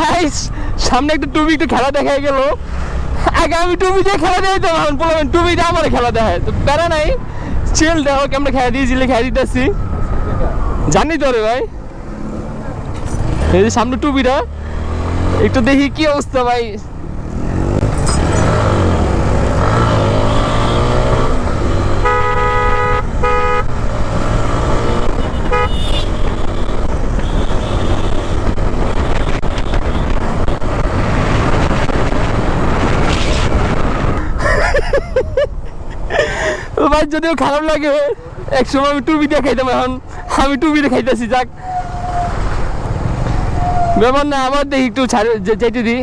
Guys সামনে একটা টুবি একটু খেলা দেখা গেল। আগে আমি টুবি দিয়ে খেলা বললাম টুবি দিয়ে আমার খেলা দেখায়। তো প্যারা নাই চিল দেখো কেমন খেলা দিয়েছিলে খেলা দিতেছি। জানি তো রে ভাই। এই যে সামনে টুবিটা একটু দেখি কি অবস্থা ভাই। ভাই, যদিও খারাপ লাগে এক সময় আমি দিয়ে খাইতাম, এখন আমি দিয়ে খাইতেছি, যাক। ব্যাপার না, আবার দেখি একটু ছাড়ে যেতে দিই।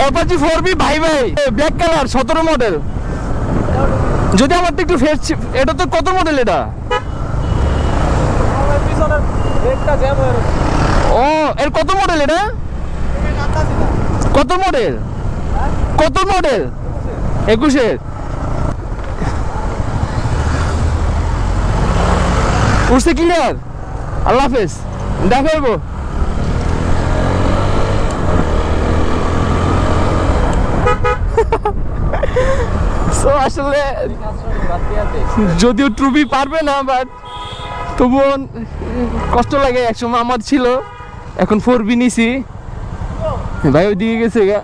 অ্যাপাচি ফোর বি ভাই ভাই ব্ল্যাক কালার সতেরো মডেল যদি আমার তো একটু ফেস এটা তো কত মডেল এটা? ও এর কত মডেল এটা? কত মডেল কত মডেল একুশের উঠছে ক্লিয়ার আল্লাহ হাফেজ। দেখা So, আসলে যদিও ট্রুপি পারবে না বাট তবুও কষ্ট লাগে একসময় আমার ছিল। এখন ফোর বি নিছি। ভাই ওইদিকে গেছে গা।